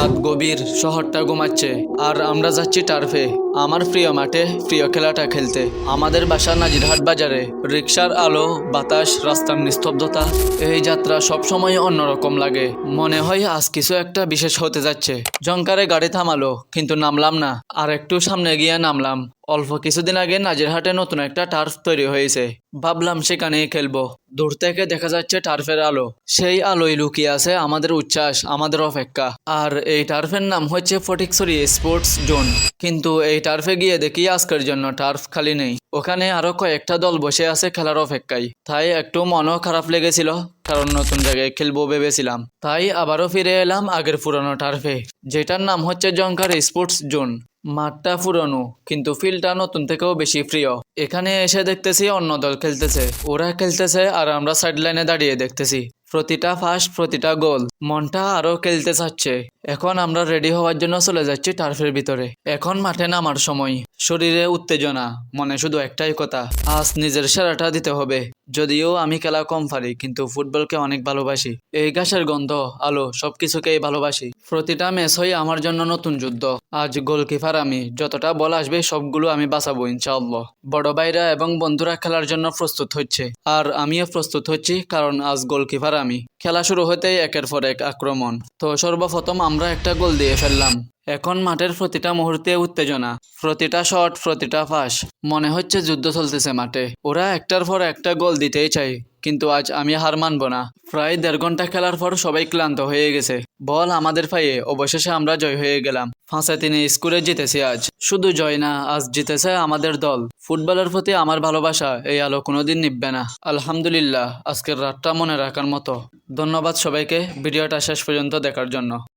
রাত গভীর শহরটা ঘুমাচ্ছে। আর আমরা যাচ্ছি টার্ফে। আমার প্রিয় মাঠে প্রিয় খেলাটা খেলতে। আমাদের বাসা নাজিরহাট বাজারে। রিক্সার আলো, বাতাস, রাস্তার নিস্তব্ধতা, এই যাত্রা সবসময় অন্যরকম লাগে। মনে হয় আজ কিছু একটা বিশেষ হতে যাচ্ছে। জঙ্কারে গাড়ি থামালো, কিন্তু নামলাম না। আর একটু সামনে গিয়ে নামলাম। অল্প কিছুদিন আগে নাজিরহাটে নতুন একটা টার্ফ তৈরি হয়েছে। ভাবলাম সেখানেই খেলব। দূর থেকে দেখা যাচ্ছে টার্ফের আলো। সেই আলোয় লুকিয়ে আছে আমাদের উচ্ছ্বাস, আমাদের অপেক্ষা। আর এই টার্ফের নাম হচ্ছে ফটিকসরি স্পোর্টস জোন কিন্তু এই টার্ফে গিয়ে দেখি আজকের জন্য টার্ফ খালি নেই। ওখানে আরও কয়েকটা দল বসে আছে খেলার অপেক্ষায়। তাই একটু মনও খারাপ লেগেছিল, কারণ নতুন জায়গায় খেলব ভেবেছিলাম। তাই আবারও ফিরে এলাম আগের পুরনো টার্ফে যেটার নাম হচ্ছে জঙ্কার স্পোর্টস জোন মাঠটা পুরনো কিন্তু ফিল্ডটা নতুন থেকেও বেশি প্রিয়। এখানে এসে দেখতেছি অন্য দল খেলতেছে। ওরা খেলতেছে আর আমরা সাইড লাইনে দাঁড়িয়ে দেখতেছি। প্রতিটা ফার্স্ট প্রতিটা গোল মনটা আরও খেলতে চাচ্ছে। এখন আমরা রেডি হওয়ার জন্য চলে যাচ্ছি টার্ফের ভিতরে। এখন মাঠে নামার সময়। শরীরে উত্তেজনা, মনে শুধু একটাই কথা, আজ নিজের সেরাটা দিতে হবে। যদিও আমি খেলা কম পারি, কিন্তু ফুটবলকে অনেক ভালোবাসি। এই ঘাসের গন্ধ, আলো, সবকিছুকেই ভালোবাসি। প্রতিটা ম্যাচই আমার জন্য নতুন যুদ্ধ। আজ গোলকিপার আমি, যতটা বল আসবে সবগুলো আমি বাঁচাবো, ইনশাআল্লাহ। বড় ভাইরা এবং বন্ধুরা খেলার জন্য প্রস্তুত হচ্ছে। আর আমিও প্রস্তুত হচ্ছি, কারণ আজ গোলকিপার আমি। খেলা শুরু হতেই একের পর এক আক্রমণ। তো সর্বপ্রথম আমরা একটা গোল দিয়ে ফেললাম। এখন মাঠের প্রতিটা মুহূর্তে উত্তেজনা। প্রতিটা শট, প্রতিটা ফাঁস মনে হচ্ছে যুদ্ধ চলতেছে মাঠে। ওরা একটার পর একটা গোল দিতেই চাই কিন্তু আজ আমি হার মানব না। প্রায় দেড় ঘণ্টা খেলার পর সবাই ক্লান্ত হয়ে গেছে। বল আমাদের পায়ে, অবশেষে আমরা জয় হয়ে গেলাম। ফাঁসে তিনি স্কুলে জিতেছি আজ। শুধু জয় না, আজ জিতেছে আমাদের দল। ফুটবলের প্রতি আমার ভালোবাসা এই আলো কোনোদিন নিববে না। আলহামদুলিল্লাহ, আজকের রাতটা মনে রাখার মতো। ধন্যবাদ সবাইকে, ভিডিওটা শেষ পর্যন্ত দেখার জন্য।